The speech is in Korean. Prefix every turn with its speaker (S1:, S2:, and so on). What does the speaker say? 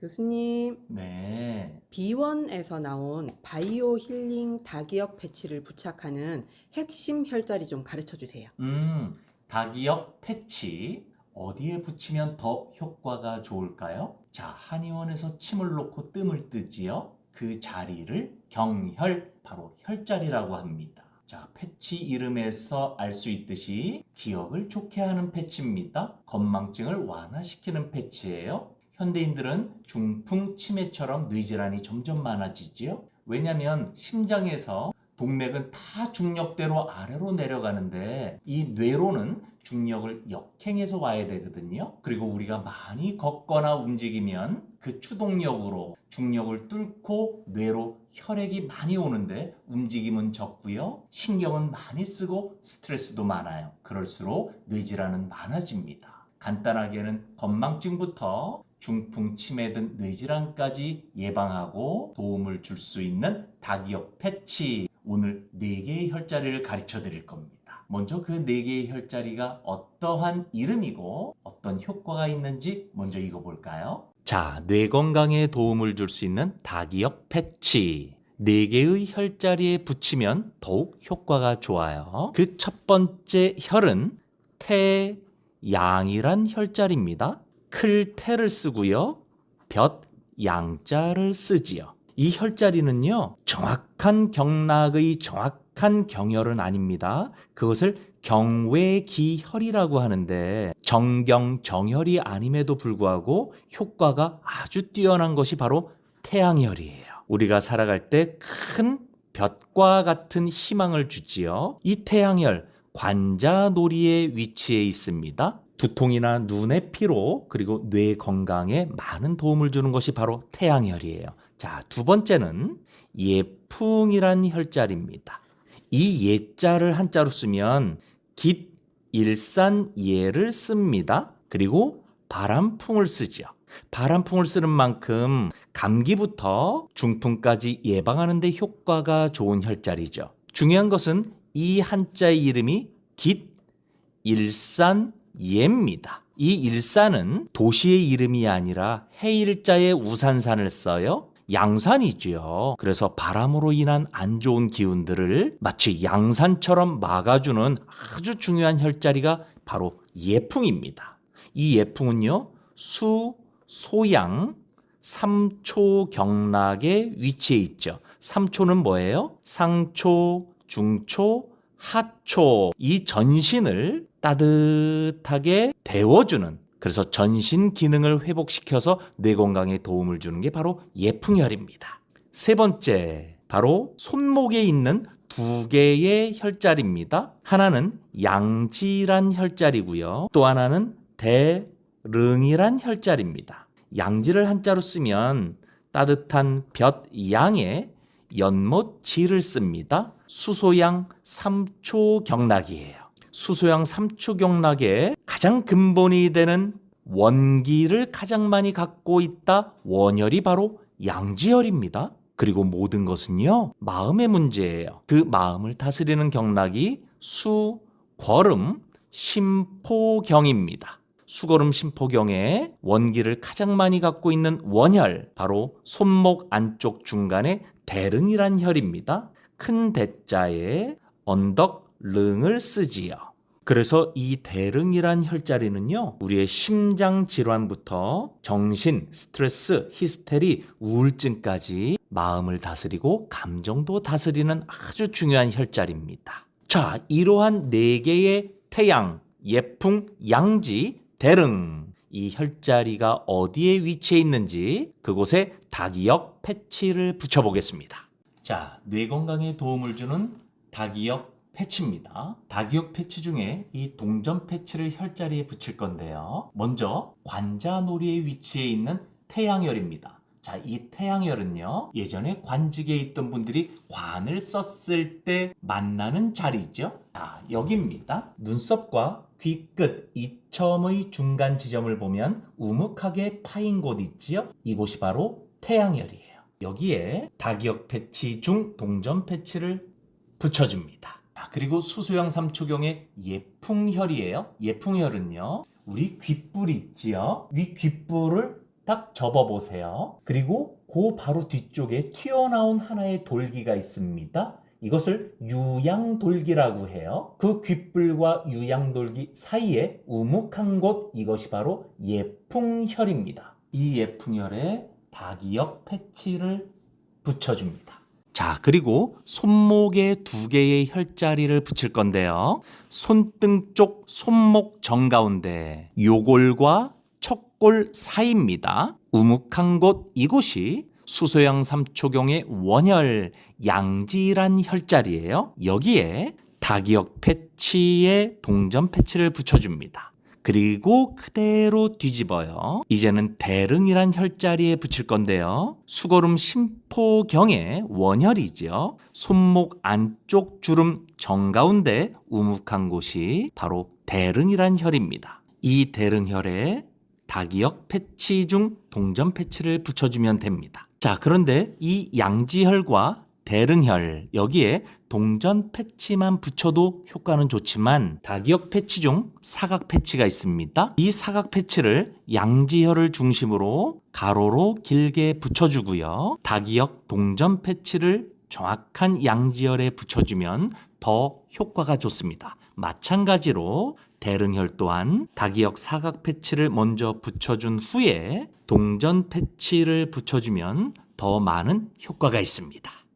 S1: 교수님,
S2: 네.
S1: B1에서 나온 바이오 힐링 다기역 패치를 부착하는 핵심 혈자리 좀 가르쳐 주세요.
S2: 음, 다기역 패치 어디에 붙이면 더 효과가 좋을까요? 자, 한의원에서 침을 놓고 뜸을 뜨지요. 그 자리를 경혈, 바로 혈자리라고 합니다. 자, 패치 이름에서 알 수 있듯이 기억을 좋게 하는 패치입니다. 건망증을 완화시키는 패치예요. 현대인들은 중풍 치매처럼 뇌질환이 점점 많아지지요. 왜냐하면 심장에서 동맥은 다 중력대로 아래로 내려가는데 이 뇌로는 중력을 역행해서 와야 되거든요. 그리고 우리가 많이 걷거나 움직이면 그 추동력으로 중력을 뚫고 뇌로 혈액이 많이 오는데 움직임은 적고요. 신경은 많이 쓰고 스트레스도 많아요. 그럴수록 뇌질환은 많아집니다. 간단하게는 건망증부터 중풍, 치매 등 뇌질환까지 예방하고 도움을 줄 수 있는 다기역 패치 오늘 4개의 혈자리를 가르쳐 드릴 겁니다. 먼저 그 4개의 혈자리가 어떠한 이름이고 어떤 효과가 있는지 먼저 읽어볼까요? 자, 뇌 건강에 도움을 줄 수 있는 다기역 패치. 4개의 혈자리에 붙이면 더욱 효과가 좋아요. 그 첫 번째 혈은 태, 양이란 혈자리입니다. 클 태를 쓰고요. 볕, 양자를 쓰지요. 이 혈자리는요, 정확한 경락의 정확한 경혈은 아닙니다. 그것을 경외기혈이라고 하는데 정경 정혈이 아님에도 불구하고 효과가 아주 뛰어난 것이 바로 태양혈이에요. 우리가 살아갈 때 큰 볕과 같은 희망을 주지요. 이 태양혈 관자놀이에 위치해 있습니다. 두통이나 눈의 피로 그리고 뇌 건강에 많은 도움을 주는 것이 바로 태양혈이에요. 자, 두 번째는 예풍이란 혈자리입니다. 이 예자를 한자로 쓰면 깃, 일산, 예를 씁니다. 그리고 바람풍을 쓰죠. 바람풍을 쓰는 만큼 감기부터 중풍까지 예방하는 데 효과가 좋은 혈자리죠. 중요한 것은 이 한자의 이름이 깃, 일산, 예입니다. 이 일산은 도시의 이름이 아니라 해일자의 우산산을 써요. 양산이지요. 그래서 바람으로 인한 안 좋은 기운들을 마치 양산처럼 막아주는 아주 중요한 혈자리가 바로 예풍입니다. 이 예풍은요, 수, 소양, 삼초 경락에 위치해 있죠. 삼초는 뭐예요? 상초, 중초, 하초. 이 전신을 따뜻하게 데워주는 그래서 전신 기능을 회복시켜서 뇌 건강에 도움을 주는 게 바로 예풍혈입니다. 세 번째, 바로 손목에 있는 두 개의 혈자리입니다. 하나는 양지란 혈자리고요. 또 하나는 대릉이란 혈자리입니다. 양지를 한자로 쓰면 따뜻한 볕 양에 연못 지를 씁니다. 수소양 삼초 경락이에요. 수소양 삼초 경락의 가장 근본이 되는 원기를 가장 많이 갖고 있다. 원혈이 바로 양지혈입니다. 그리고 모든 것은요, 마음의 문제예요. 그 마음을 다스리는 경락이 수, 거름, 심포경입니다. 수거름 심포경에 원기를 가장 많이 갖고 있는 원혈, 바로 손목 안쪽 중간에 대릉이란 혈입니다. 큰 대자에 언덕 릉을 쓰지요. 그래서 이 대릉이란 혈자리는요, 우리의 심장 질환부터 정신, 스트레스, 히스테리, 우울증까지 마음을 다스리고 감정도 다스리는 아주 중요한 혈자리입니다. 자, 이러한 네 개의 태양, 예풍, 양지, 대릉. 이 혈자리가 어디에 위치해 있는지 그곳에 다기역 패치를 붙여보겠습니다. 자, 뇌 건강에 도움을 주는 다기역 패치입니다. 다기역 패치 중에 이 동전 패치를 혈자리에 붙일 건데요. 먼저 관자놀이에 위치해 있는 태양혈입니다. 자, 이 태양혈은요, 예전에 관직에 있던 분들이 관을 썼을 때 만나는 자리죠. 자, 여기입니다. 눈썹과 귀끝 이첨의 중간 지점을 보면 우묵하게 파인 곳 있지요? 이곳이 바로 태양혈이에요. 여기에 다기역 패치 중 동전 패치를 붙여줍니다. 자, 그리고 수소양 삼초경의 예풍혈이에요. 예풍혈은요, 우리 귓불 있지요? 위 귓불을 딱 접어보세요. 그리고 그 바로 뒤쪽에 튀어나온 하나의 돌기가 있습니다. 이것을 유양돌기라고 해요. 그 귓불과 유양돌기 사이에 우묵한 곳 이것이 바로 예풍혈입니다. 이 예풍혈에 다기역 패치를 붙여줍니다. 자, 그리고 손목에 두 개의 혈자리를 붙일 건데요. 손등 쪽 손목 정가운데 요골과 척골 사이입니다. 우묵한 곳 이곳이 수소양 삼초경의 원혈 양지란 혈자리예요. 여기에 다기역 패치에 동전 패치를 붙여줍니다. 그리고 그대로 뒤집어요. 이제는 대릉이란 혈자리에 붙일 건데요. 수거름 심포경의 원혈이죠. 손목 안쪽 주름 정가운데 우묵한 곳이 바로 대릉이란 혈입니다. 이 대릉혈에 다기역 패치 중 동전 패치를 붙여주면 됩니다. 자, 그런데 이 양지혈과 대릉혈 여기에 동전 패치만 붙여도 효과는 좋지만 다기역 패치 중 사각 패치가 있습니다. 이 사각 패치를 양지혈을 중심으로 가로로 길게 붙여주고요. 다기역 동전 패치를 정확한 양지혈에 붙여주면 더 효과가 좋습니다. 마찬가지로 대릉혈 또한 다기역 사각 패치를 먼저 붙여준 후에 동전 패치를 붙여주면 더 많은 효과가 있습니다.